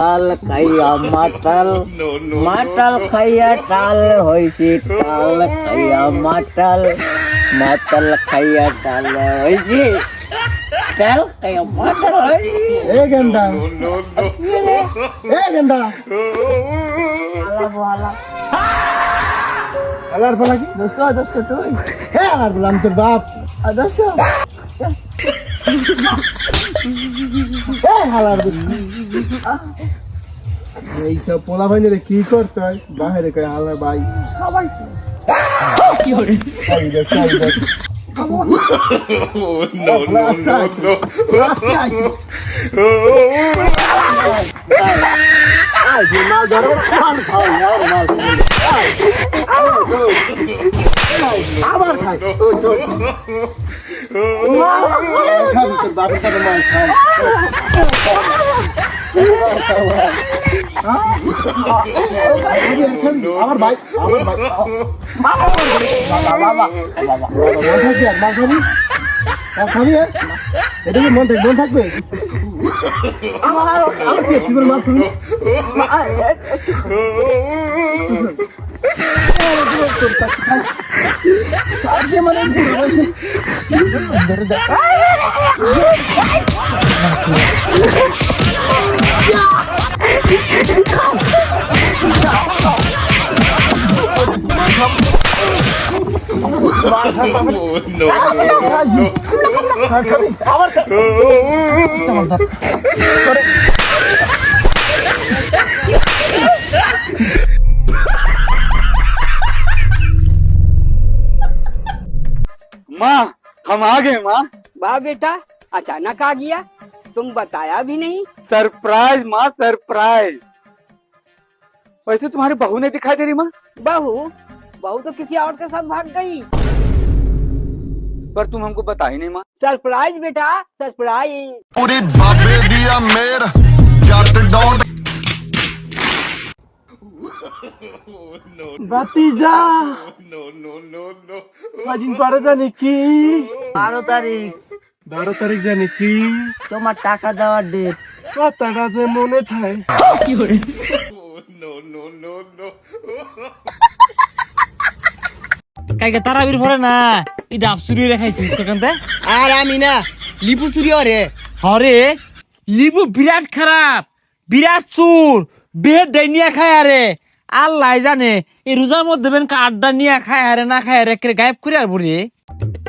তাল খাইয়া মাতাল মাতাল খাইয়া টাল হয়েছি টাল খাইয়া মাতাল মাতাল খাইয়া টাল হয়েছি টাল খাইয়া মাতাল হয়েছি এ গেন্দা। এ গেন্দা। আলা বহালা আলার ফলা কি? দোস্ত দোস্ত তুই। হে আলার বললাম তোর বাপ। দোস্ত। এইসব পোলা ভাই কি করতে হয়? বাহিরে কয় হালার ভাই। খাবার কি? করে চাই দে চাই দে। no, no, no, no. আই যে মাল ধরো। খান খাও আর আবার খাই। খাবি তোর বাপের সাথে মাল খাই আমার ভাই আমার ভাই। থাকবে খাবি আর খাবি এটা কি মন থাকবে মন থাকবে আমার আমার কি মাল খাবি আজকে माँ हम आ गए माँ। वाह बेटा अचानक आ गया। तुम बताया भी नहीं। सरप्राइज़ माँ सरप्राइज़। वैसे तुम्हारी बहू नहीं दिखाई दे रही माँ। बहू? बहू तो किसी और के साथ भाग गई। पर तुम हमको बता ही नहीं माँ। सरप्राइज़ बेटा सरप्राइज़। पूरी दिया मेरा পারে জানি কি? বারো তারিখ। বারো তারিখ জানি কি? তোমার টাকা দেওয়ার ডেট কথাটা যে মনে থাকে No, no, no, no. কালকে তারাবির পরে না এই ডাব চুরি তোখানতে আর আমি না লিপু চুরি হরে। হরে? লিবু বিরাট খারাপ বিরাট চুর বেড ডাইনিয়া খায় আরে। আল্লাহ জানে এই রোজার মধ্যে বেন আড্ডা নিয়ে খায় আরে না খায় আরে কে গায়েব করে আর বুড়ি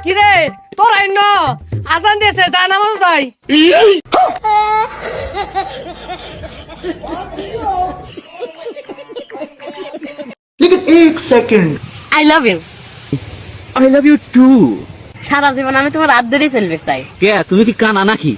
কি রে? তোর আইন আজান দিয়েছে তা নামাজ তাই এক second. I love you I love you too সারা জীবন আমি তোমার হাত ধরেই চলবে চাই কে তুমি কি কানা নাকি?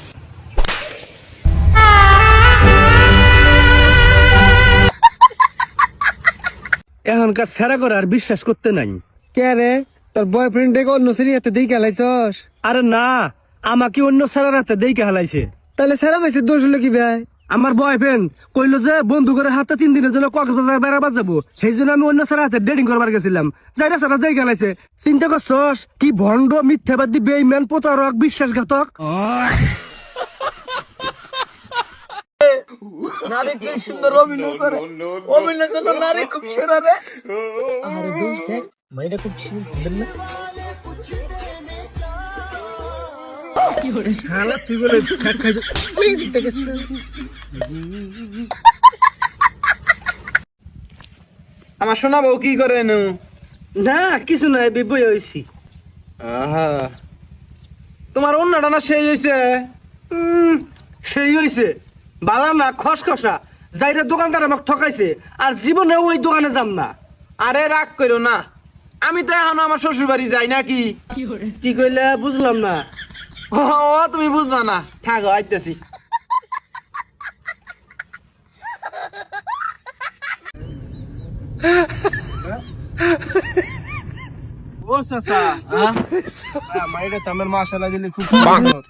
এখনকার সেরা করে আর বিশ্বাস করতে নাই। কে রে? তোর বয়ফ্রেন্ড দেখে অন্য সিরিয়াতে হাতে দিয়ে খেলাইছস? আরে না আমাকে অন্য সেরার হাতে দিয়ে খেলাইছে। তাহলে সেরা মাইছে দোষ হলো কি ভাই? আমার বয়ফ্রেন্ড কইলো যে বন্ধু করে হাতে তিন দিনের জন্য কক্সবাজার বেড়াবার যাব। সেই জন্য আমি অন্য সেরা হাতে ডেটিং করবার গেছিলাম। যাইরা সেরা দিয়ে খেলাইছে। চিন্তা করছস? কি ভণ্ড মিথ্যাবাদী বেইমান প্রতারক বিশ্বাসঘাতক? নারী কি সুন্দর অভিনয় করে। অভিনয় জন্য নারী খুব সেরা রে। শালা তুই বলে ফ্যাট খাইছো। থেকে আমার শোনা বউ কি করে নু না কিছু নাই বিবই হইছি। আহা। তোমার অন্যটা না সেই হয়েছে উম, সেই হইছে। বালা না খসখসা। যাইরা দোকানদার আমাকে ঠকাইছে আর জীবনে ওই দোকানে যাম না। আরে রাগ করো না আমি তো এখন আমার শ্বশুর বাড়ি যাই নাকি? কি কইলে বুঝলাম না। ও তুমি বুঝবা না। থাকো আইতেছি। ও চাচা মাইরে তামের মাশাআল্লাহ দিলে খুব সুন্দর।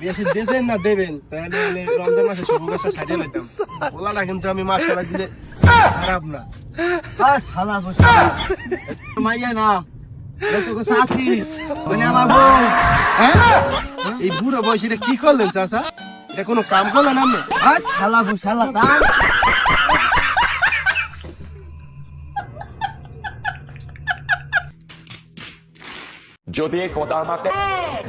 বেশি দেবেন না দেবেন তাহলে রমজান মাসে শুভ ব্যবসা সারিয়ে লাইতাম। বলা না কিন্তু আমি দিলে খারাপ না। আর সালা মাইয়া না হ্যাঁ? এই বুড়ো বয়সে কি করলেন চাষা এটা কোনো কাম করলেন আমি আর শালা গো যদি খোদা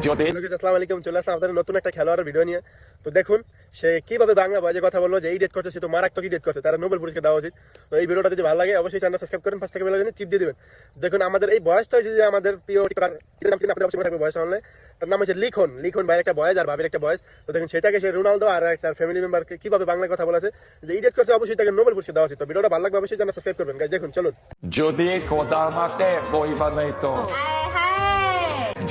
যদি আসসালামু আলাইকুম চলে আসলাম আপনাদের নতুন একটা খেলোয়াড়ের ভিডিও নিয়ে। তো দেখুন সে কীভাবে বাংলা বাজে কথা বলল যে এই ডেট করছে সে তো মারাত্মক ডেট করছে তারা নোবেল পুরস্কার দেওয়া উচিত। তো এই ভিডিওটা যদি ভালো লাগে অবশ্যই চ্যানেল সাবস্ক্রাইব করেন পাঁচ থেকে বেলা টিপ দিয়ে দিবেন। দেখুন আমাদের এই বয়সটা হয়েছে যে আমাদের প্রিয় নাম কিন্তু আপনাদের থাকবে বয়স অনলাইন তার নাম হচ্ছে লিখন। লিখন ভাই একটা বয়স আর ভাবির একটা বয়স তো দেখুন সেটাকে সে রোনালদো আর তার ফ্যামিলি মেম্বারকে কীভাবে বাংলায় কথা বলেছে যে এই ডেট করছে অবশ্যই তাকে নোবেল পুরস্কার দেওয়া উচিত। তো ভিডিওটা ভালো লাগবে অবশ্যই চ্যানেল সাবস্ক্রাইব করবেন। দেখুন চলুন। যদি খোদা আমাকে বই বানাইতো?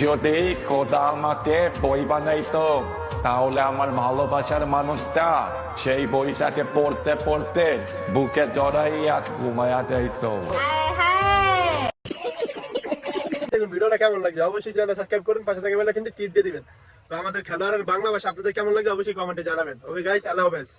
যদি খোদা আমাকে বই বানাইতো তাহলে আমার ভালোবাসার মানুষটা সেই বইটাকে পড়তে পড়তে বুকে জড়াইয়া ঘুমায়া যাইতো। দেখুন ভিডিওটা কেমন লাগছে অবশ্যই চ্যানেল সাবস্ক্রাইব করুন পাশে থেকে বেলা কিন্তু টিপ দিয়ে দিবেন। তো আমাদের খেলোয়াড়ের বাংলা ভাষা আপনাদের কেমন লাগছে অবশ্যই কমেন্টে জানাবেন। ওকে গাইস আল্লাহ হাফেজ